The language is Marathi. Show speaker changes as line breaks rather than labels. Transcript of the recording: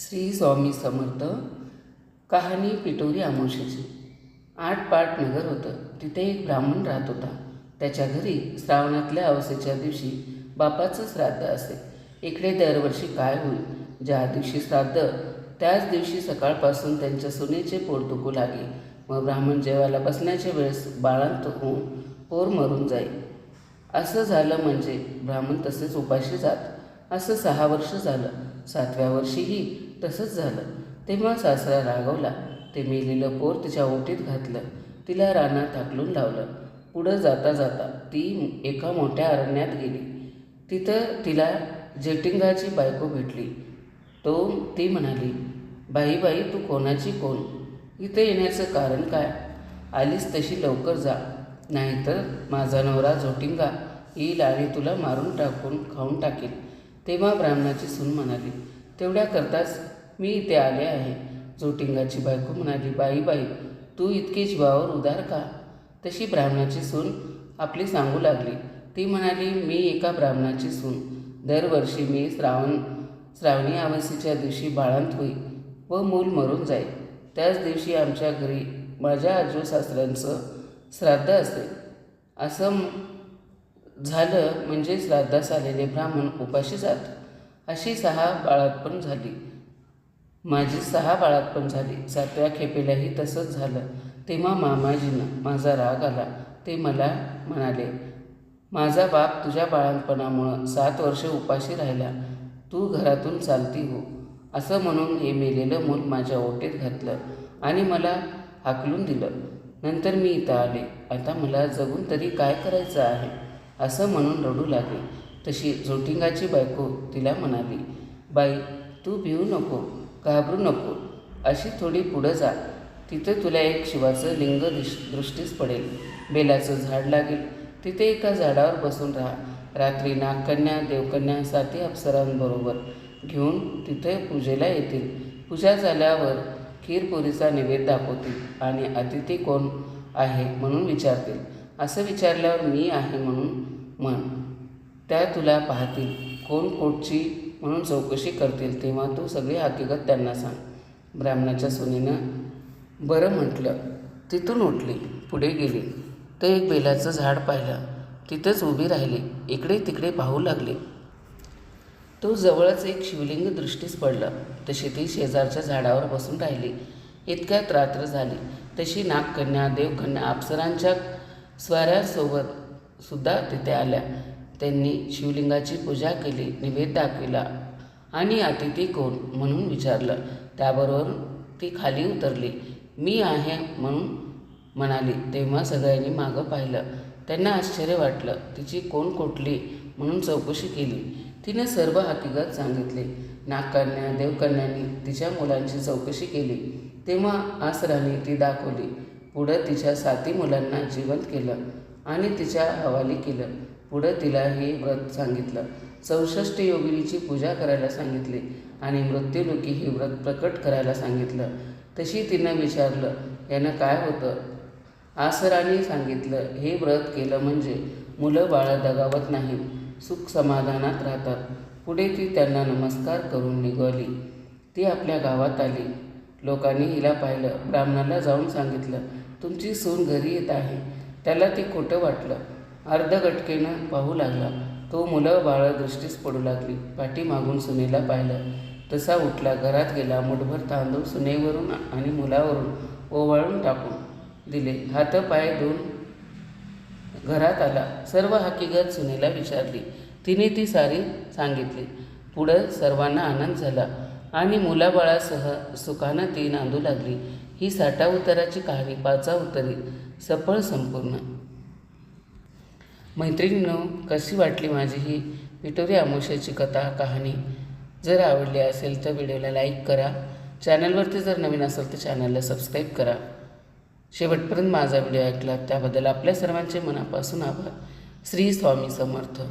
श्री स्वामी समर्थ कहाणी पिटोरी आमोशीची आठ पाट नगर होतं. तिथे एक ब्राह्मण राहत होता. त्याच्या घरी श्रावणातल्या अवसेच्या दिवशी बापाचं श्राद्ध असे. इकडे दरवर्षी काय होईल? ज्या दिवशी श्राद्ध त्याच दिवशी सकाळपासून त्यांच्या सुनेचे पोट दुखू लागे मग ब्राह्मण जेवायला बसण्याच्या वेळेस बाळांत होऊन पोर मरून जाईल असं झालं म्हणजे ब्राह्मण तसेच उपाशी जात असं सहा वर्ष झालं. सातव्या वर्षीही तसंच झालं. तेव्हा सासरा रागवला. ते मेलेलं पोर तिच्या ओटीत घातलं. तिला रानात हाकलून लावलं. पुढं जाता जाता ती एका मोठ्या अरण्यात गेली. तिथं तिला जेटिंगाची बायको भेटली. तो ती म्हणाली बाई बाई तू कोणाची कोण? इथं येण्याचं कारण काय? आलीस तशी लवकर जा. नाहीतर माझा नवरा झोटिंगा येईल आणि तुला मारून टाकून खाऊन टाकेल. तेव्हा ब्राह्मणाची सून म्हणाली तेवढ्या करताच मी इथे आले आहे. जोटिंगाची बायको म्हणाली बाई बाई तू इतकी जीवावर उदार का? तशी ब्राह्मणाची सून आपली सांगू लागली. ती म्हणाली मी एका ब्राह्मणाची सून. दरवर्षी मी श्रावण श्रावणी अमावस्येच्या दिवशी बाळांत होई व मूल मरून जाई. त्याच दिवशी आमच्या घरी माझ्या आजो सासऱ्यांचं श्राद्ध असेल असं झालं म्हणजे श्राद्धास आलेले ब्राह्मण उपाशी जात. अशी सहा बाळातपण झाली. माझी सहा बाळातपण झाली. सातव्या खेपेलाही तसंच झालं. तेव्हा मामाजीनं माझा राग आला. ते मला म्हणाले माझा बाप तुझ्या बाळांपणामुळं सात वर्ष उपाशी राहिला. तू घरातून चालती हो. असं म्हणून हे मेलेलं मूल माझ्या ओटेत घातलं आणि मला हाकलून दिलं. नंतर मी इथं आले. आता मला जगून तरी काय करायचं आहे? असं म्हणून रडू लागले. तशी जोटिंगाची बायको तिला म्हणाली बाई तू भिवू नको घाबरू नको अशी थोडी पुढं जा. तिथं तुला एक शिवाचं लिंग दिश दृष्टीस पडेल. बेलाचं झाड लागेल. तिथे एका झाडावर बसून राहा. रात्री नागकन्या देवकन्या साती अप्सरांबरोबर घेऊन तिथे पूजेला येतील. पूजा झाल्यावर खीरपुरीचा निवेद दाखवतील आणि अतिथी कोण आहे म्हणून विचारतील. असं विचारल्यावर मी आहे म्हणून म्हण त्या तुला पाहतील कोण कोटची म्हणून चौकशी करतील तेव्हा तू सगळी हकीकत त्यांना सांग. ब्राह्मणाच्या सुनेनं बरं म्हटलं. तिथून उठली पुढे गेली. तर एक बेलाचं झाड पाहिलं. तिथंच उभी राहिली. इकडे तिकडे पाहू लागली. तो जवळच एक शिवलिंग दृष्टीस पडलं. तशी ती शेजारच्या झाडावर बसून राहिली. इतक्यात रात्र झाली. तशी नागकन्या देवकन्या अप्सरांच्या स्वाऱ्यासोबत सुद्धा तिथे आल्या. त्यांनी शिवलिंगाची पूजा केली निवेद दाखविला आणि अतिथी कोण म्हणून विचारलं. त्याबरोबर ती खाली उतरली. मी आहे म्हणून म्हणाली. तेव्हा सगळ्यांनी मागं पाहिलं. त्यांना आश्चर्य वाटलं. तिची कोण कोटली म्हणून चौकशी केली. तिने सर्व हकीकत सांगितली. नागकन्या देवकन्यांनी तिच्या मुलांची चौकशी केली. तेव्हा आसराने ती दाखवली. पुढं तिच्या साती मुलांना जिवंत केलं आणि तिच्या हवाली केलं. पुढं तिला हे व्रत सांगितलं. चौसष्ट योगिनीची पूजा करायला सांगितली आणि मृत्यूलोकी हे व्रत प्रकट करायला सांगितलं. तशी तिनं विचारलं यानं काय होतं? आसराने सांगितलं हे व्रत केलं म्हणजे मुलं बाळं दगावत नाहीत सुख समाधानात राहतात. पुढे ती त्यांना नमस्कार करून निघाली. ती आपल्या गावात आली. लोकांनी हिला पाहिलं. ब्राह्मणाला जाऊन सांगितलं तुमची सून घरी येत आहे. त्याला ते खोटं वाटलं. अर्धगटकेनं पाहू लागला. तो मुलं बाळ दृष्टीस पडू लागली. पाठीमागून सुनेला पाहिलं. तसा उठला. घरात गेला. मुठभर तांदूळ सुनेवरून आणि मुलावरून ओवाळून टाकून दिले. हातपाय धुवून घरात आला. सर्व हकीकत सुनेला विचारली. तिने ती सारी सांगितली. पुढं सर्वांना आनंद झाला. आणि मुलाबाळासह सुखानं ती नांदू लागली. ही साठा उताराची कहाणी पाचा उतरी. सफळ संपूर्ण. मैत्रिणींनो कशी वाटली माझी ही पिटोरी आमोशाची कथा कहाणी? जर आवडली असेल तर व्हिडिओला लाईक करा. चॅनलवरती जर नवीन असेल तर चॅनलला सबस्क्राईब करा. शेवटपर्यंत माझा व्हिडिओ ऐकला त्याबद्दल आपल्या सर्वांचे मनापासून आभार. श्री स्वामी समर्थ.